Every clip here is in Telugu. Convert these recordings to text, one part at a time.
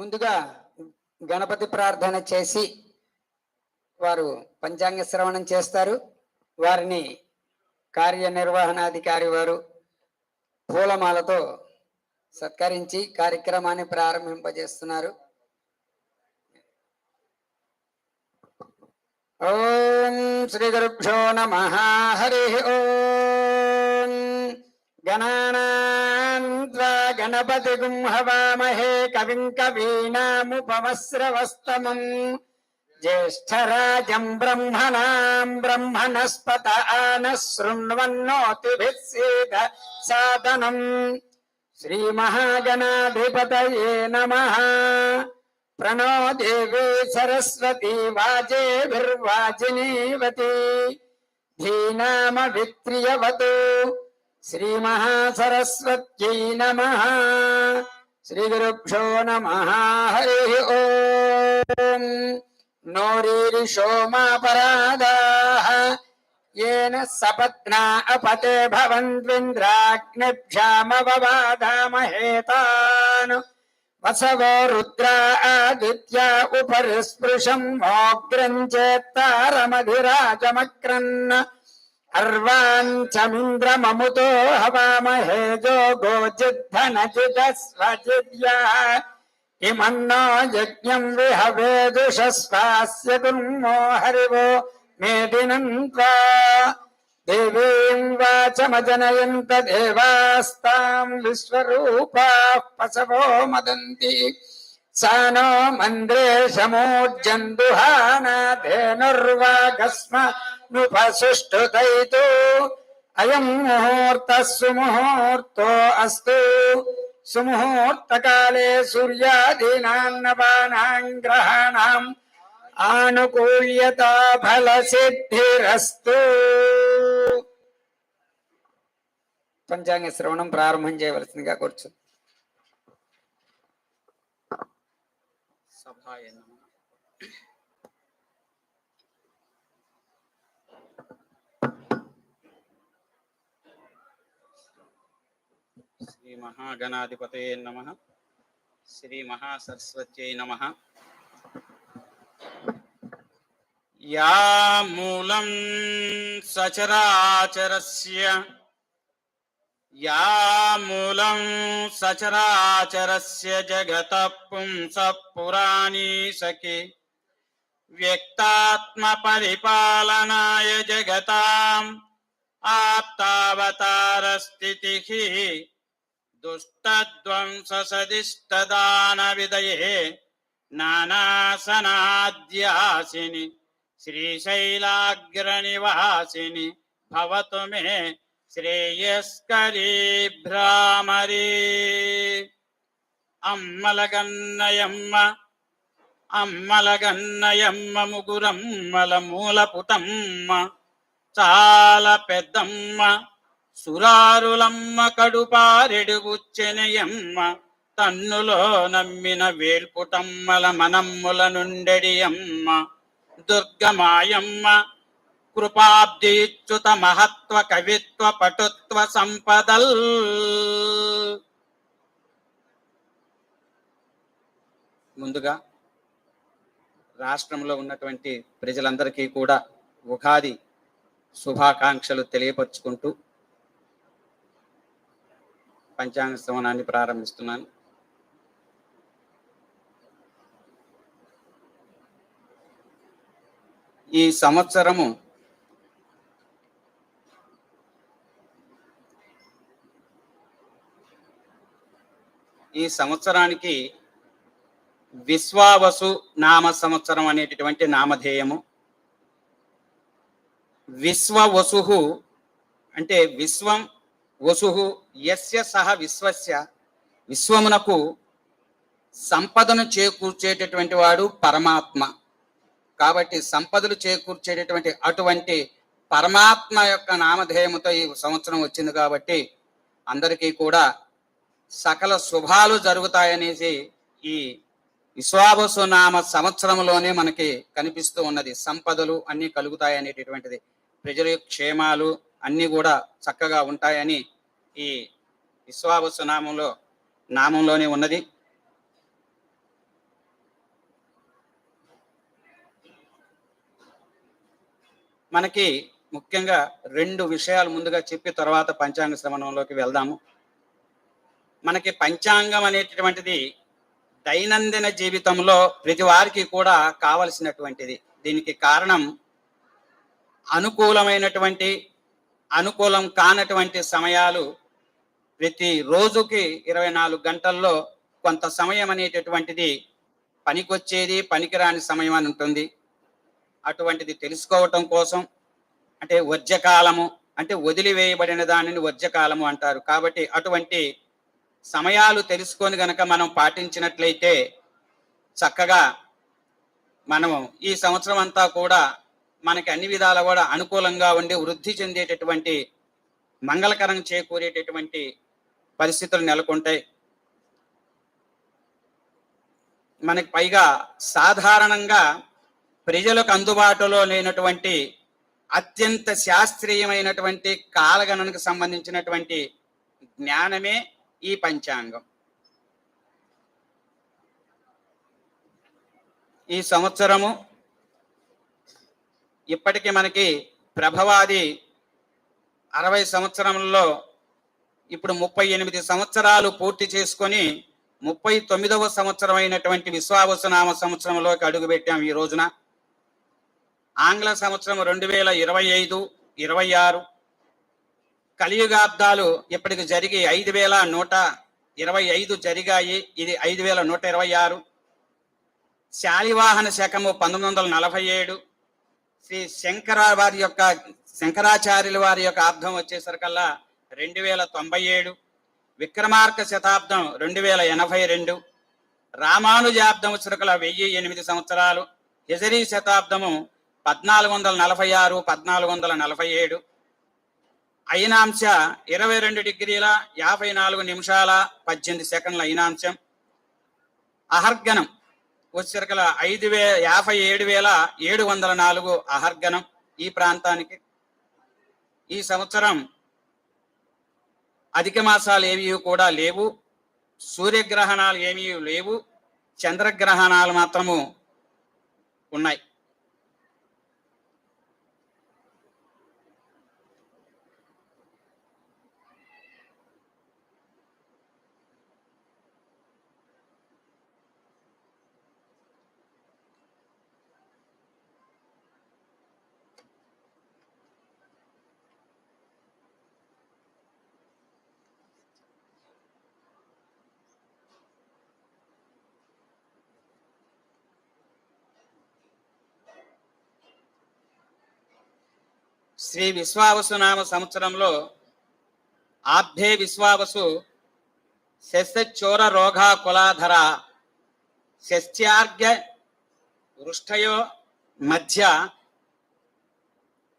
ముందుగా గణపతి ప్రార్థన చేసి వారు పంచాంగ శ్రవణం చేస్తారు. వారిని కార్యనిర్వహణాధికారి వారు పూలమాలతో సత్కరించి కార్యక్రమాన్ని ప్రారంభింపజేస్తున్నారు. ఓం శ్రీ గురుభ్యో నమ. హరి ఓం. గణానాన్వా గణపతి హవామహే కవిం కవీనాముపమశ్రవస్తమం జ్యేష్ఠరాజం బ్రహ్మణాం బ్రహ్మణస్పత ఆన శృణ్వన్నోతిభిः సేద సాదనం శ్రీమహాగణాధిపతయే నమః. ప్రణో దేవీ సరస్వతి వాజేభిర్వాజినీవతి. श्री महासरस्वत श्रीमहासरस्वत्यै नमः। श्रीगुरुभ्यो नमः। हरिः ॐ नोरीरिशोमापराधाः। ये सपत्ना अपते भवन्त्विन्द्राग्निभ्यामवबाधामहेतान् वसवो रुद्र आदित्या उपरिस्पृशम् मोग्रम् चेत्तारमधिराजमक्रन्। अर्वाञ्चमिन्द्रममुतो हवामहे जोगो जिद्धनजिदस्वजिद्यः इमन्नो यज्ञम् विहवेदुषस्वास्य गुन्मो हरिवो मेदिनम् त्वा देवीम् वाचमजनयन्त देवास्ताम् विश्वरूपाः पशवो मदन्ति सा नो मन्द्रे समूर्जन्दुहानाधेनुर्वागस्म नुपसुष्ठुतैतु अयम् मुहूर्तः सुमुहूर्तो अस्तु सुमुहूर्तकाले सूर्यादीनान्नपानाम् ग्रहाणाम् ఆనుకూల్యతా ఫల సిద్ధిరస్తు పంచాంగ శ్రవణం ప్రారంభం చేయవలసిందిగా కూర్చు సభాయ నమ శ్రీ మహాగణాధిపతయ నమ. శ్రీ మహాసరస్వత్యై నమ. యా మూలం సచరాచరస్య या मूलं सचराचरस्य जगत पुंस पुराणी सके व्यक्तात्म परिपालनाय सखि। व्यक्तात्मपरिपालनाय जगताम् आप्तावतारस्थितिः। दुष्टध्वंससदिष्टदानविदये नानासनाद्यासिनि श्रीशैलाग्रनिवासिनि। भवतु मे శ్రేయస్కరీ భ్రామరీ. అమ్మలగన్నయమ్మ అమ్మలగన్నయమ్మ ముగురమ్మల మూలపుటమ్మ చాలా పెద్దమ్మ సురారులమ్మ కడుపారెడుగుచ్చెనయమ్మ తన్నులో నమ్మిన వేల్పుటమ్మల మనమ్ముల నుండెడియమ్మ దుర్గమాయమ్మ కృపాబ్దిచ్యుత మహత్వ కవిత్వ పటుత్వ సంపదల్ ముందుగా రాష్ట్రంలో ఉన్నటువంటి ప్రజలందరికీ కూడా ఉగాది శుభాకాంక్షలు తెలియపరుచుకుంటూ పంచాంగ శ్రవణాన్ని ప్రారంభిస్తున్నాను. ఈ సంవత్సరము ఈ సంవత్సరానికి విశ్వావసు నామ సంవత్సరం అనేటటువంటి నామధేయము. విశ్వవసు అంటే విశ్వం వసు యస్య సహ విశ్వస్య. విశ్వమునకు సంపదను చేకూర్చేటటువంటి వాడు పరమాత్మ. కాబట్టి సంపదలు చేకూర్చేటటువంటి అటువంటి పరమాత్మ యొక్క నామధేయముతో ఈ సంవత్సరం వచ్చింది కాబట్టి అందరికీ కూడా సకల శుభాలు జరుగుతాయనేసి ఈ విశ్వాభసునామ సంవత్సరంలోనే మనకి కనిపిస్తూ ఉన్నది. సంపదలు అన్నీ కలుగుతాయి అనేటటువంటిది. ప్రజల క్షేమాలు అన్నీ కూడా చక్కగా ఉంటాయని ఈ విశ్వాభసు నామంలో నామంలోనే ఉన్నది. మనకి ముఖ్యంగా రెండు విషయాలు ముందుగా చెప్పి తర్వాత పంచాంగ శ్రవణంలోకి వెళ్దాము. మనకి పంచాంగం అనేటటువంటిది దైనందిన జీవితంలో ప్రతి వారికి కూడా కావలసినటువంటిది. దీనికి కారణం అనుకూలమైనటువంటి అనుకూలం కానటువంటి సమయాలు ప్రతి రోజుకి ఇరవై నాలుగు గంటల్లో కొంత సమయం అనేటటువంటిది పనికొచ్చేది పనికిరాని సమయం అని ఉంటుంది. అటువంటిది తెలుసుకోవటం కోసం అంటే వర్జకాలము అంటే వదిలివేయబడిన దానిని వర్జకాలము అంటారు. కాబట్టి అటువంటి సమయాలు తెలుసుకొని గనక మనం పాటించినట్లయితే చక్కగా మనము ఈ సంవత్సరం అంతా కూడా మనకి అన్ని విధాల కూడా అనుకూలంగా ఉండి వృద్ధి చెందేటటువంటి మంగళకరం చేకూరేటటువంటి పరిస్థితులు నెలకొంటాయి. మనకి పైగా సాధారణంగా ప్రజలకు అందుబాటులో లేనటువంటి అత్యంత శాస్త్రీయమైనటువంటి కాలగణనకు సంబంధించినటువంటి జ్ఞానమే ఈ పంచాంగం. ఈ సంవత్సరము ఇప్పటికీ మనకి ప్రభవాది అరవై సంవత్సరంలో ఇప్పుడు ముప్పై ఎనిమిది సంవత్సరాలు పూర్తి చేసుకొని ముప్పై తొమ్మిదవ సంవత్సరం అయినటువంటి విశ్వావసనామ సంవత్సరంలోకి అడుగుపెట్టాం ఈ రోజున. ఆంగ్ల సంవత్సరం రెండు వేల ఇరవై ఐదు ఇరవై ఆరు కలియుగాబ్దాలు ఇప్పటికి జరిగి ఐదు వేల నూట ఇరవై ఐదు జరిగాయి. ఇది ఐదు వేల నూట ఇరవై ఆరు. శాలివాహన శకము పంతొమ్మిది వందల నలభై ఏడు. శ్రీ శంకర వారి యొక్క శంకరాచార్యుల వారి యొక్క అర్థం వచ్చేసరికల్లా రెండు వేల తొంభై ఏడు. విక్రమార్క శతాబ్దం రెండు వేల ఎనభై రెండు. రామానుజాబ్దం వచ్చరికల వెయ్యి ఎనిమిది సంవత్సరాలు. హిజరీ శతాబ్దము పద్నాలుగు వందల నలభై ఆరు పద్నాలుగు వందల నలభై ఏడు. అయినాంశ ఇరవై రెండు డిగ్రీల యాభై నాలుగు నిమిషాల పద్దెనిమిది సెకండ్ల అయినాంశం. అహర్గణం వచ్చరికల ఐదు వే యాభై ఏడు వేల ఏడు వందల నాలుగు అహర్గణం ఈ ప్రాంతానికి. ఈ సంవత్సరం అధిక మాసాలు ఏమీ కూడా లేవు. సూర్యగ్రహణాలు ఏమీ లేవు. చంద్రగ్రహణాలు మాత్రము ఉన్నాయి. శ్రీ విశ్వావసు నామ సంవత్సరంలో ఆభ్యే విశ్వావసు శస్యచోర రోగా కులాధర శస్యార్ఘ్య వృష్టయో మధ్య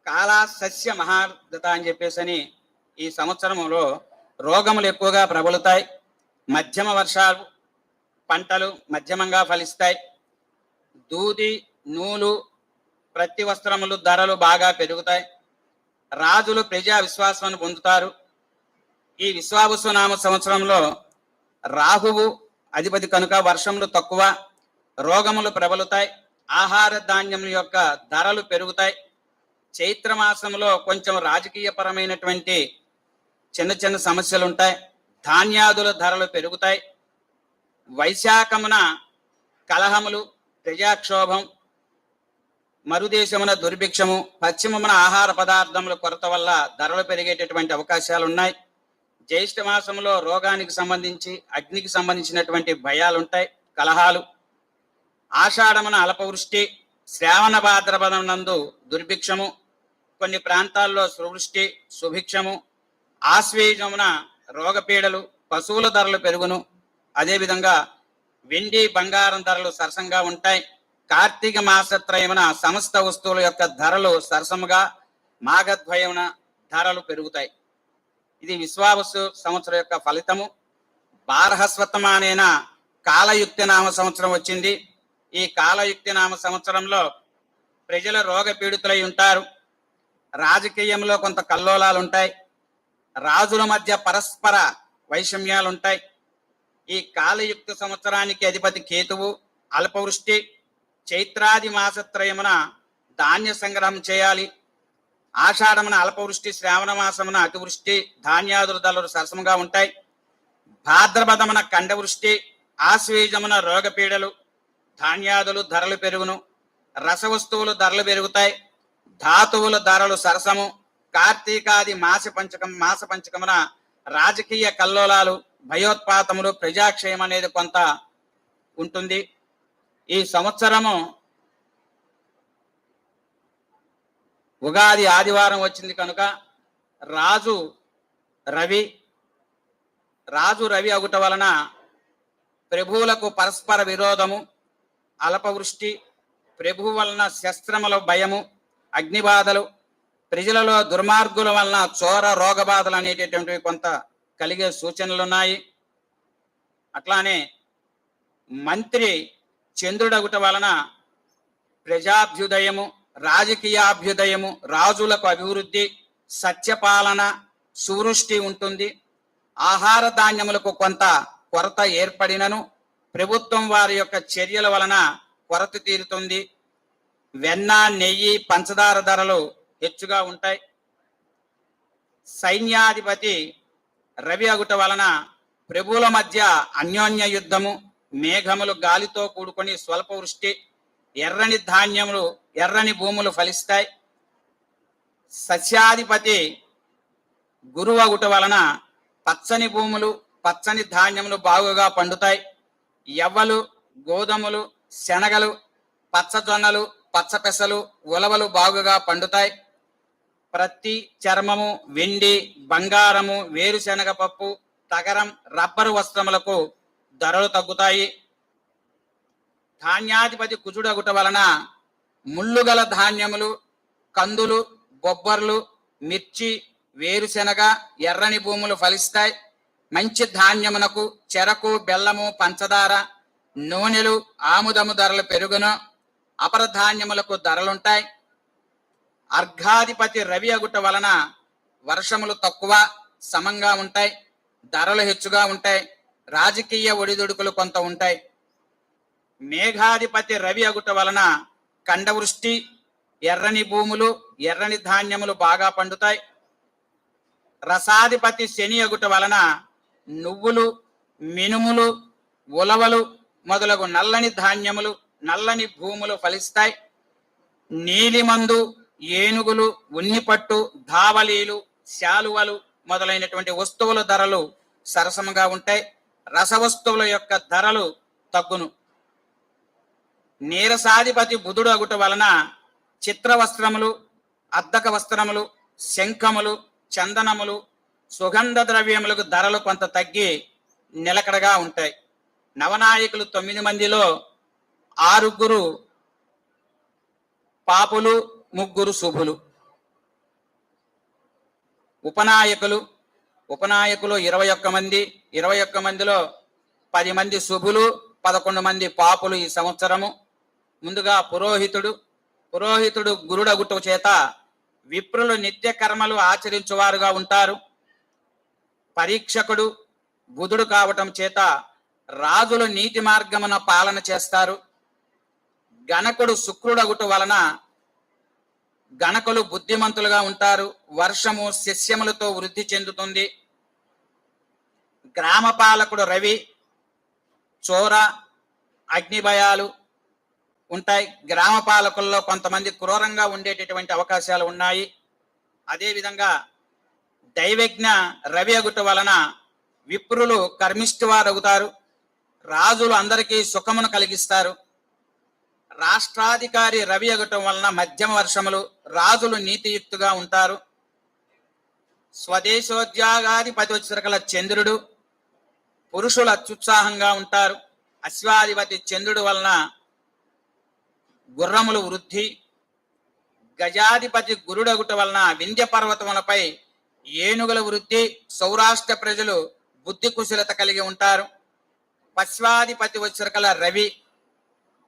కాలా సస్య మహార్దత అని చెప్పేసి ఈ సంవత్సరంలో రోగములు ఎక్కువగా ప్రబలుతాయి. మధ్యమ వర్షాలు పంటలు మధ్యమంగా ఫలిస్తాయి. దూది నూలు ప్రతి వస్త్రములు ధరలు బాగా పెరుగుతాయి. రాజులు ప్రజా విశ్వాసాన్ని పొందుతారు. ఈ విశ్వావసునామ సంవత్సరంలో రాహువు అధిపతి కనుక వర్షములు తక్కువ రోగములు ప్రబలుతాయి ఆహార ధాన్యముల యొక్క ధరలు పెరుగుతాయి. చైత్రమాసంలో కొంచెం రాజకీయపరమైనటువంటి చిన్న చిన్న సమస్యలు ఉంటాయి ధాన్యాదుల ధరలు పెరుగుతాయి. వైశాఖమున కలహములు ప్రజాక్షోభం మరుదేశమున దుర్భిక్షము పశ్చిమమున ఆహార పదార్థముల కొరత వల్ల ధరలు పెరిగేటటువంటి అవకాశాలు ఉన్నాయి జ్యేష్ఠ మాసంలో రోగానికి సంబంధించి అగ్నికి సంబంధించినటువంటి భయాలు ఉంటాయి కలహాలు. ఆషాఢమున అల్పవృష్టి శ్రావణ భాద్రపదం నందు దుర్భిక్షము కొన్ని ప్రాంతాల్లో సువృష్టి సుభిక్షము ఆశ్వేజమున రోగపీడలు పశువుల ధరలు పెరుగును. అదేవిధంగా వెండి బంగారం ధరలు సరసంగా ఉంటాయి. కార్తీక మాసత్రయమున సమస్త వస్తువుల యొక్క ధరలు సరసముగా మాఘద్వయమున ధరలు పెరుగుతాయి. ఇది విశ్వావసు సంవత్సరం యొక్క ఫలితము. బారహస్వతమానైన కాలయుక్తి నామ సంవత్సరం వచ్చింది. ఈ కాలయుక్తి నామ సంవత్సరంలో ప్రజలు రోగ పీడితులై ఉంటారు. రాజకీయంలో కొంత కల్లోలాలు ఉంటాయి రాజుల మధ్య పరస్పర వైషమ్యాలు ఉంటాయి ఈ కాలయుక్త సంవత్సరానికి అధిపతి కేతువు అల్పవృష్టి చైత్రాది మాసత్రయమున ధాన్య సంగ్రహం చేయాలి. ఆషాఢమున అల్పవృష్టి శ్రావణ మాసమున అతివృష్టి ధాన్యాదుల ధరలు సరసముగా ఉంటాయి. భాద్రపదమున కండవృష్టి ఆశ్వేజమున రోగపీడలు ధాన్యాదులు ధరలు పెరుగును రసవస్తువులు ధరలు పెరుగుతాయి ధాతువుల ధరలు సరసము కార్తీకాది మాస పంచకం మాస పంచకమున రాజకీయ కల్లోలాలు భయోత్పాతములు ప్రజాక్షయం అనేది కొంత ఉంటుంది. ఈ సంవత్సరము ఉగాది ఆదివారం వచ్చింది కనుక రాజు రవి రాజు రవి అగుట వలన ప్రభువులకు పరస్పర విరోధము అల్పవృష్టి ప్రభు వలన శస్త్రముల భయము అగ్నిబాధలు ప్రజలలో దుర్మార్గుల వలన చోర రోగబాధలు అనేటటువంటివి కొంత కలిగే సూచనలు ఉన్నాయి. అట్లానే మంత్రి చంద్రుడగుట వలన ప్రజాభ్యుదయము రాజకీయాభ్యుదయము రాజులకు అభివృద్ధి సత్యపాలన సువృష్టి ఉంటుంది. ఆహార ధాన్యములకు కొంత కొరత ఏర్పడినను ప్రభుత్వం వారి యొక్క చర్యల వలన కొరత తీరుతుంది. వెన్న నెయ్యి పంచదార ధరలు హెచ్చుగా ఉంటాయి. సైన్యాధిపతి రవి అగుట వలన ప్రభువుల మధ్య అన్యోన్య యుద్ధము మేఘములు గాలితో కూడుకొని స్వల్ప వృష్టి ఎర్రని ధాన్యములు ఎర్రని భూములు ఫలిస్తాయి. సస్యాధిపతి గురువగుట అగుట వలన పచ్చని భూములు పచ్చని ధాన్యములు బాగుగా పండుతాయి. ఎవ్వలు గోధుమలు శనగలు పచ్చజొన్నలు పచ్చపెసలు ఉలవలు బాగుగా పండుతాయి. ప్రతి చర్మము వెండి బంగారము వేరుశనగ పప్పు తగరం రబ్బరు వస్త్రములకు ధరలు తగ్గుతాయి. ధాన్యాధిపతి కుజుడగుట వలన ముళ్ళుగల ధాన్యములు కందులు బొబ్బర్లు మిర్చి వేరుశెనగ ఎర్రని భూములు ఫలిస్తాయి. మంచి ధాన్యమునకు చెరకు బెల్లము పంచదార నూనెలు ఆముదము ధరలు పెరుగును. అపర ధాన్యములకు ధరలుంటాయి. అర్ఘాధిపతి రవి అగుట వలన వర్షములు తక్కువ సమంగా ఉంటాయి. ధరలు హెచ్చుగా ఉంటాయి. రాజకీయ ఒడిదుడుకులు కొంత ఉంటాయి. మేఘాధిపతి రవి అగుట వలన కండవృష్టి ఎర్రని భూములు ఎర్రని ధాన్యములు బాగా పండుతాయి. రసాధిపతి శని అగుట వలన నువ్వులు మినుములు ఉలవలు మొదలగు నల్లని ధాన్యములు నల్లని భూములు ఫలిస్తాయి. నీలిమందు ఏనుగులు ఉన్నిపట్టు ధావలీలు శాలువలు మొదలైనటువంటి వస్తువుల ధరలు సరసముగా ఉంటాయి. రసవస్తువుల యొక్క ధరలు తగ్గును. నీరసాధిపతి బుధుడు అగుట వలన చిత్ర వస్త్రములు అద్దక వస్త్రములు శంఖములు చందనములు సుగంధ ద్రవ్యములకు ధరలు కొంత తగ్గి నిలకడగా ఉంటాయి. నవనాయకులు తొమ్మిది మందిలో ఆరుగురు పాపులు ముగ్గురు శుభులు. ఉపనాయకులు ఉపనాయకులు ఇరవై ఒక్క మంది ఇరవై ఒక్క మందిలో పది మంది శుభులు పదకొండు మంది పాపులు ఈ సంవత్సరము. ముందుగా పురోహితుడు పురోహితుడు గురుడగుట చేత విప్రులు నిత్య కర్మలు ఆచరించువారుగా ఉంటారు. పరీక్షకుడు బుధుడు కావటం చేత రాజులు నీతి మార్గమున పాలన చేస్తారు. గణకుడు శుక్రుడగుట వలన గణకులు బుద్ధిమంతులుగా ఉంటారు. వర్షము శిష్యములతో వృద్ధి చెందుతుంది. గ్రామ పాలకుడు రవి చోర అగ్నిభయాలు ఉంటాయి. గ్రామ పాలకుల్లో కొంతమంది క్రూరంగా ఉండేటటువంటి అవకాశాలు ఉన్నాయి. అదేవిధంగా దైవజ్ఞ రవి అగుట వలన విప్రులు కర్మిష్టి అవుతారు రాజులు అందరికీ సుఖమును కలిగిస్తారు. రాష్ట్రాధికారి రవి అగటం వలన మధ్యమ వర్షములు రాజులు నీతియుక్తుగా ఉంటారు. స్వదేశోద్యోగాధిపతి వచ్చరకల చంద్రుడు పురుషులు అత్యుత్సాహంగా ఉంటారు. అశ్వాధిపతి చంద్రుడు వలన గుర్రములు వృద్ధి గజాధిపతి గురుడగుట వలన వింధ్య పర్వతములపై ఏనుగుల వృద్ధి సౌరాష్ట్ర ప్రజలు బుద్ధి కుశలత కలిగి ఉంటారు. పశ్వాధిపతి వచ్చరకల రవి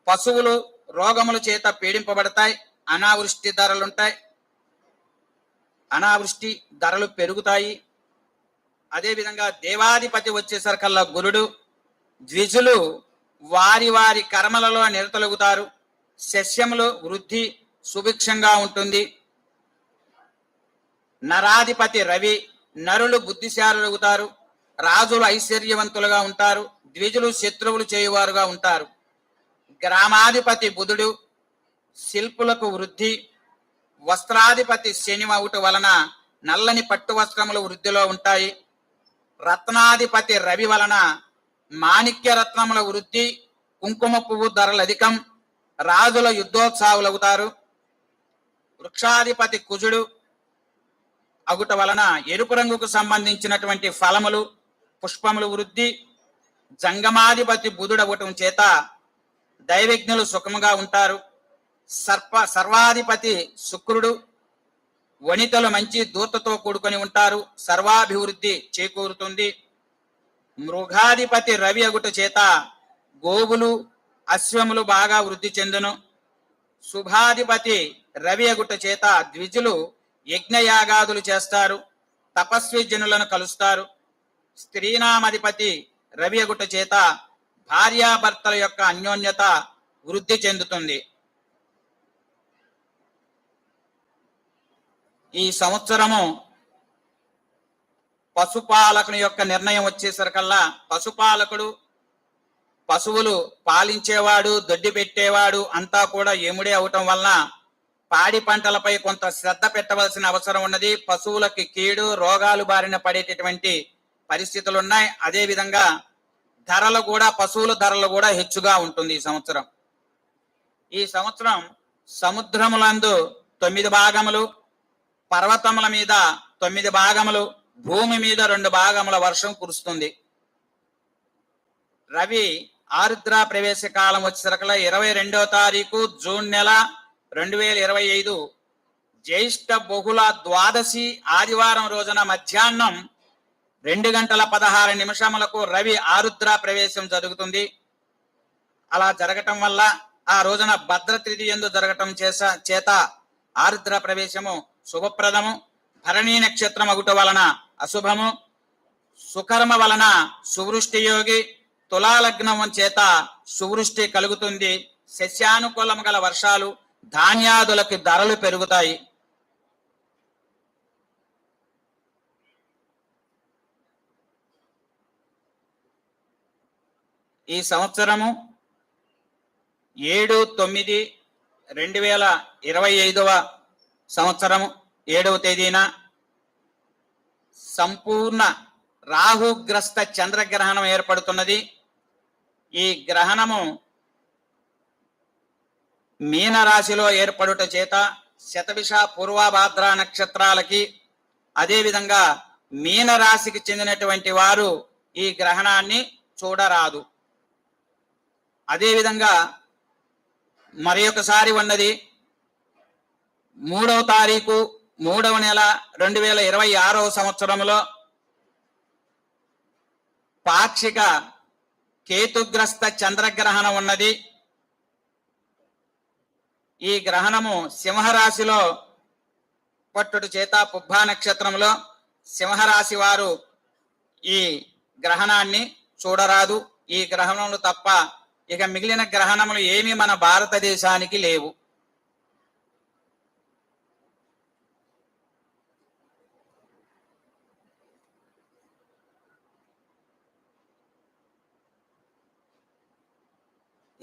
పశువులు రోగముల చేత పీడింపబడతాయి. అనావృష్టి ధరలుంటాయి. అనావృష్టి ధరలు పెరుగుతాయి. అదేవిధంగా దేవాధిపతి వచ్చేసరికల్లా గురుడు ద్విజులు వారి వారి కర్మలలో నిరతలుగుతారు శస్యములు వృద్ధి సుభిక్షంగా ఉంటుంది. నరాధిపతి రవి నరులు బుద్ధిశాలుగుతారు రాజులు ఐశ్వర్యవంతులుగా ఉంటారు. ద్విజులు శత్రువులు చేయువారుగా ఉంటారు. గ్రామాధిపతి బుధుడు శిల్పులకు వృద్ధి వస్త్రాధిపతి శని అవుట వలన నల్లని పట్టు వస్త్రములు వృద్ధిలో ఉంటాయి. రత్నాధిపతి రవి వలన మాణిక్య రత్నముల వృద్ధి కుంకుమ పువ్వు ధరలు అధికం రాజుల యుద్ధోత్సావులవుతారు వృక్షాధిపతి కుజుడు అగుట వలన ఎరుపు రంగుకు సంబంధించినటువంటి ఫలములు పుష్పములు వృద్ధి జంగమాధిపతి బుధుడు అవ్వటం చేత దైవజ్ఞులు సుఖముగా ఉంటారు. సర్ప సర్వాధిపతి శుక్రుడు వనితలు మంచి దూతతో కూడుకొని ఉంటారు. సర్వాభివృద్ధి చేకూరుతుంది. మృగాధిపతి రవి అగుట చేత గోవులు అశ్వములు బాగా వృద్ధి చెందును. శుభాధిపతి రవి అగుట చేత ద్విజులు యజ్ఞయాగాదులు చేస్తారు. తపస్వి జనులను కలుస్తారు. స్త్రీనామధిపతి రవి అగుట చేత భార్యాభర్తల యొక్క అన్యోన్యత వృద్ధి చెందుతుంది. ఈ సంవత్సరము పశుపాలకుని యొక్క నిర్ణయం వచ్చేసరికల్లా పశుపాలకుడు పశువులు పాలించేవాడు దొడ్డి పెట్టేవాడు అంతా కూడా ఎముడే అవటం వలన పాడి పంటలపై కొంత శ్రద్ధ పెట్టవలసిన అవసరం ఉన్నది. పశువులకి కీడు రోగాలు బారిన పడేటటువంటి పరిస్థితులు ఉన్నాయి అదే విధంగా ధరలు కూడా పశువుల ధరలు కూడా హెచ్చుగా ఉంటుంది ఈ సంవత్సరం. ఈ సంవత్సరం సముద్రములందు తొమ్మిది భాగములు పర్వతముల మీద తొమ్మిది భాగములు భూమి మీద రెండు భాగముల వర్షం కురుస్తుంది. రవి ఆరుద్ర ప్రవేశ కాలం వచ్చేసరికల ఇరవై రెండవ తారీఖు జూన్ నెల రెండు వేల ఇరవై ఐదు జ్యేష్ఠ బహుళ ద్వాదశి ఆదివారం రోజున మధ్యాహ్నం రెండు గంటల పదహారు నిమిషములకు రవి ఆరుద్ర ప్రవేశం జరుగుతుంది. అలా జరగటం వల్ల ఆ రోజున భద్రతిథి ఎందు జరగటం చేస చేత ఆరుద్ర ప్రవేశము శుభప్రదము. భరణీ నక్షత్రం అగుట వలన అశుభము. సుకర్మ వలన సువృష్టి యోగి. తులాలగ్నం చేత సువృష్టి కలుగుతుంది. సస్యానుకూలం గల వర్షాలు ధాన్యాదులకు ధరలు పెరుగుతాయి. ఈ సంవత్సరము ఏడు తొమ్మిది రెండు వేల ఇరవై ఐదవ సంవత్సరం ఏడవ తేదీన సంపూర్ణ రాహుగ్రస్త చంద్రగ్రహణం ఏర్పడుతున్నది. ఈ గ్రహణము మీనరాశిలో ఏర్పడుట చేత శతభిష పూర్వభాద్ర నక్షత్రాలకి అదేవిధంగా మీనరాశికి చెందినటువంటి వారు ఈ గ్రహణాన్ని చూడరాదు. అదేవిధంగా మరి ఒకసారి ఉన్నది మూడవ తారీఖు మూడవ నెల రెండు వేల ఇరవై ఆరవ సంవత్సరంలో పాక్షిక కేతుగ్రస్త చంద్రగ్రహణం ఉన్నది. ఈ గ్రహణము సింహరాశిలో పట్టుడు చేత పుబ్బా నక్షత్రంలో సింహరాశి వారు ఈ గ్రహణాన్ని చూడరాదు. ఈ గ్రహణములు తప్ప ఇక మిగిలిన గ్రహణములు ఏమీ మన భారతదేశానికి లేవు.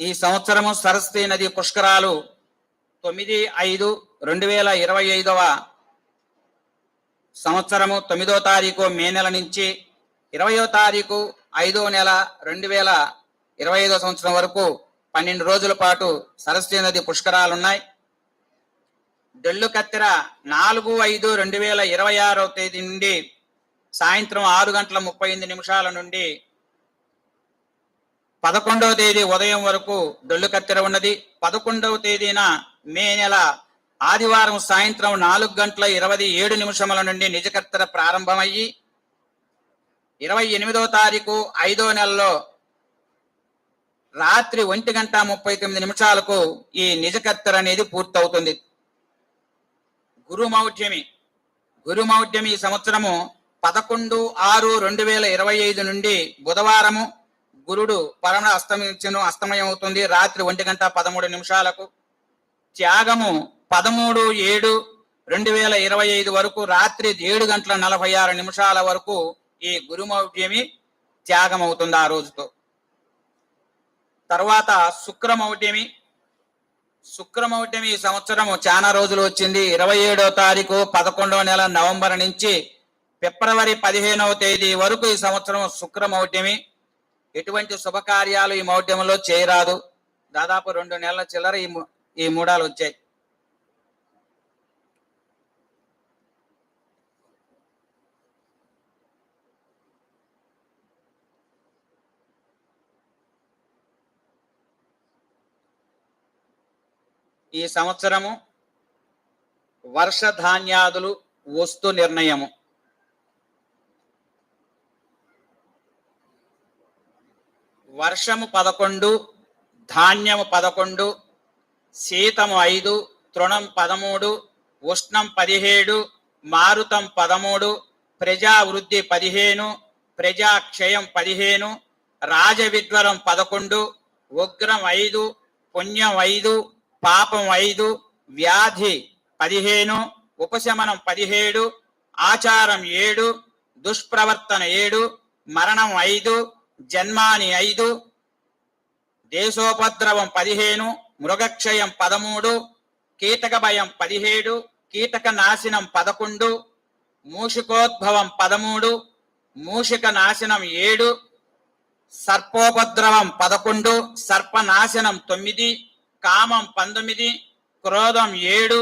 ఈ సంవత్సరము సరస్వతి నది పుష్కరాలు తొమ్మిది ఐదు రెండు వేల ఇరవై ఐదవ సంవత్సరము తొమ్మిదో తారీఖు మే నెల నుంచి ఇరవయో తారీఖు ఐదో నెల రెండు వేల ఇరవై ఐదో సంవత్సరం వరకు పన్నెండు రోజుల పాటు సరస్వతి నది పుష్కరాలు ఉన్నాయి డొల్లు కత్తెర నాలుగు ఐదు రెండు వేల ఇరవై ఆరో తేదీ నుండి సాయంత్రం ఆరు గంటల ముప్పై ఎనిమిది నిమిషాల నుండి పదకొండవ తేదీ ఉదయం వరకు డొల్లు కత్తెర ఉన్నది. పదకొండవ తేదీన మే నెల ఆదివారం సాయంత్రం నాలుగు గంటల ఇరవై ఏడు నిమిషముల నుండి నిజకత్తెర ప్రారంభమయ్యి ఇరవై ఎనిమిదవ తారీఖు ఐదో నెలలో రాత్రి ఒంటి గంట ముప్పై తొమ్మిది నిమిషాలకు ఈ నిజకత్తెర అనేది పూర్తవుతుంది. గురుమౌఢ్యమి గురుమౌఢ్యమి ఈ సంవత్సరము పదకొండు ఆరు రెండు వేల ఇరవై ఐదు నుండి బుధవారము గురుడు పరమ అస్తమించను అస్తమయం అవుతుంది రాత్రి ఒంటి గంట పదమూడు నిమిషాలకు. త్యాగము పదమూడు ఏడు రెండు వేల ఇరవై ఐదు వరకు రాత్రి ఏడు గంటల నలభై ఆరు నిమిషాల వరకు ఈ గురుమౌఢ్యమి త్యాగం అవుతుంది ఆ రోజుతో. తర్వాత శుక్రమౌఢ్యమి. శుక్రమౌఢ్యమి ఈ సంవత్సరం చాలా రోజులు వచ్చింది. ఇరవై ఏడో తారీఖు పదకొండవ నెల నవంబర్ నుంచి ఫిబ్రవరి పదిహేనవ తేదీ వరకు ఈ సంవత్సరం శుక్రమౌఢ్యమి. ఎటువంటి శుభకార్యాలు ఈ మౌఢ్యంలో చేయరాదు. దాదాపు రెండు నెలల చిల్లర ఈ ఈ మూడాలు వచ్చాయి. ఈ సంవత్సరము వర్షధాన్యాదులు వస్తు నిర్ణయము. వర్షము పదకొండు ధాన్యము పదకొండు శీతము ఐదు తృణం పదమూడు ఉష్ణం పదిహేడు మారుతం పదమూడు ప్రజావృద్ధి పదిహేను ప్రజాక్షయం పదిహేను రాజవిద్వరం పదకొండు ఉగ్రం ఐదు పుణ్యం ఐదు పాపం ఐదు వ్యాధి పదిహేను ఉపశమనం పదిహేడు ఆచారం ఏడు దుష్ప్రవర్తన ఏడు మరణం ఐదు జన్మాని ఐదు దేశోపద్రవం పదిహేను మృగక్షయం పదమూడు కీటక భయం పదిహేడు కీటక నాశనం పదకొండు మూషికోద్భవం పదమూడు మూషిక నాశనం ఏడు సర్పోపద్రవం పదకొండు సర్పనాశనం తొమ్మిది కామం పంతొమ్మిది క్రోధం ఏడు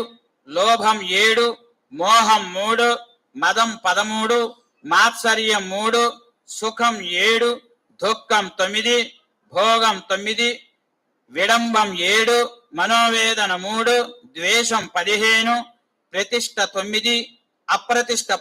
లోభం ఏడు మోహం మూడు మదం పదమూడు మాత్సర్యం మూడు సుఖం ఏడు దుఃఖం తొమ్మిది భోగం తొమ్మిది విడంబం ఏడు మనోవేదన మూడు ద్వేషం పదిహేను ప్రతిష్ట తొమ్మిది అప్రతిష్ట